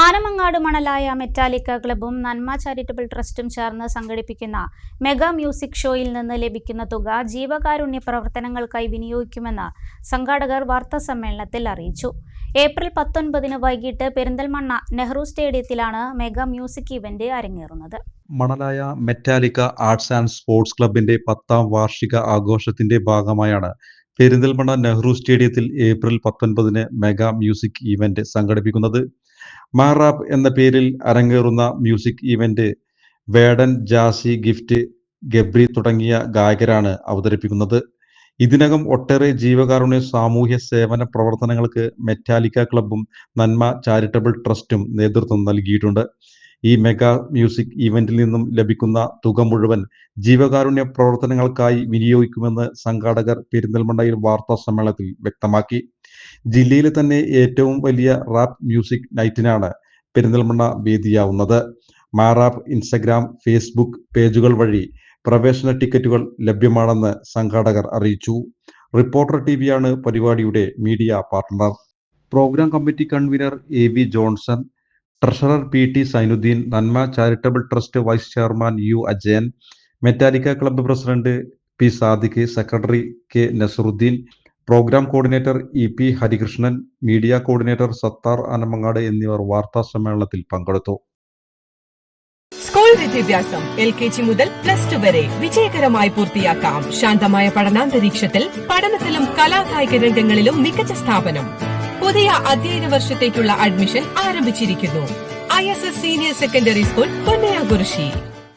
Anamangad മണലായ Metallica ക്ലബും നന്മ charitable ട്രസ്റ്റും ചേർന്ന് സംഘടിപ്പിക്കുന്ന മെഗാ മ്യൂസിക് ഷോയിൽ നിന്ന് ലഭിക്കുന്ന തുക ജീവകാരുണ്യ പ്രവർത്തനങ്ങൾക്കായി വിനിയോഗിക്കുമെന്ന് സംഘാടകർ വാർത്താ സമ്മേളനത്തിൽ അറിയിച്ചു. ഏപ്രിൽ പത്തൊൻപതിന് വൈകിട്ട് പെരിന്തൽമണ്ണ നെഹ്റു സ്റ്റേഡിയത്തിലാണ് മെഗാ മ്യൂസിക് ഇവന്റ് അരങ്ങേറുന്നത്. Manalaya Metallica arts and sports ക്ലബിന്റെ പത്താം വാർഷിക ആഘോഷത്തിന്റെ ഭാഗമായാണ് പെരിന്തൽമണ്ണ നെഹ്റു സ്റ്റേഡിയത്തിൽ ഏപ്രിൽ പത്തൊൻപതിന് മെഗാ മ്യൂസിക് ഇവന്റ് സംഘടിപ്പിക്കുന്നത്. മാറാപ്പ് എന്ന പേരിൽ അരങ്ങേറുന്ന മ്യൂസിക് ഈവന്റ് വേടൻ ജാസി ഗിഫ്റ്റ് ഗബ്രി തുടങ്ങിയ ഗായകരാണ് അവതരിപ്പിക്കുന്നത്. ഇതിനകം ഒട്ടേറെ ജീവകാരുണ്യ സാമൂഹ്യ സേവന പ്രവർത്തനങ്ങൾക്ക് മെറ്റാലിക്ക ക്ലബും നന്മ ചാരിറ്റബിൾ ട്രസ്റ്റും നേതൃത്വം നൽകിയിട്ടുണ്ട്. ഈ മെഗാ മ്യൂസിക് ഇവന്റിൽ നിന്നും ലഭിക്കുന്ന തുക മുഴുവൻ ജീവകാരുണ്യ പ്രവർത്തനങ്ങൾക്കായി വിനിയോഗിക്കുമെന്ന് സംഘാടകർ പെരിന്തൽമണ്ണയിൽ വാർത്താ സമ്മേളനത്തിൽ വ്യക്തമാക്കി. ജില്ലയിലെ തന്നെ ഏറ്റവും വലിയ റാപ്പ് മ്യൂസിക് നൈറ്റിനാണ് പെരിന്തൽമണ്ണ വേദിയാവുന്നത്. മാറാപ്പ് ഇൻസ്റ്റഗ്രാം ഫേസ്ബുക്ക് പേജുകൾ വഴി പ്രവേശന ടിക്കറ്റുകൾ ലഭ്യമാണെന്ന് സംഘാടകർ അറിയിച്ചു. റിപ്പോർട്ടർ ടി വിയാണ് പരിപാടിയുടെ media partner programme committee convener A V Johnson treasurer P T Sainuddeen Nanma charitable trust vice chairman U Ajayan Metallica club president P Sadiq secretary K Nasaruddeen programme coordinator E P Harikrishnan media coordinator Sattar Anamangad എന്നിവർ വാർത്താ സമ്മേളനത്തിൽ പങ്കെടുത്തു. School വിദ്യാഭ്യാസം L K G മുതൽ plus two വരെ വിജയകരമായി പൂർത്തിയാക്കാം. ശാന്തമായ പഠനാന്തരീക്ഷത്തിൽ പഠനത്തിലും കലാകായിക രംഗങ്ങളിലും മികച്ച സ്ഥാപനം. പുതിയ അധ്യയന വർഷത്തേക്കുള്ള അഡ്മിഷൻ ആരംഭിച്ചിരിക്കുന്നു. I S S senior secondary school Ponnayakurissi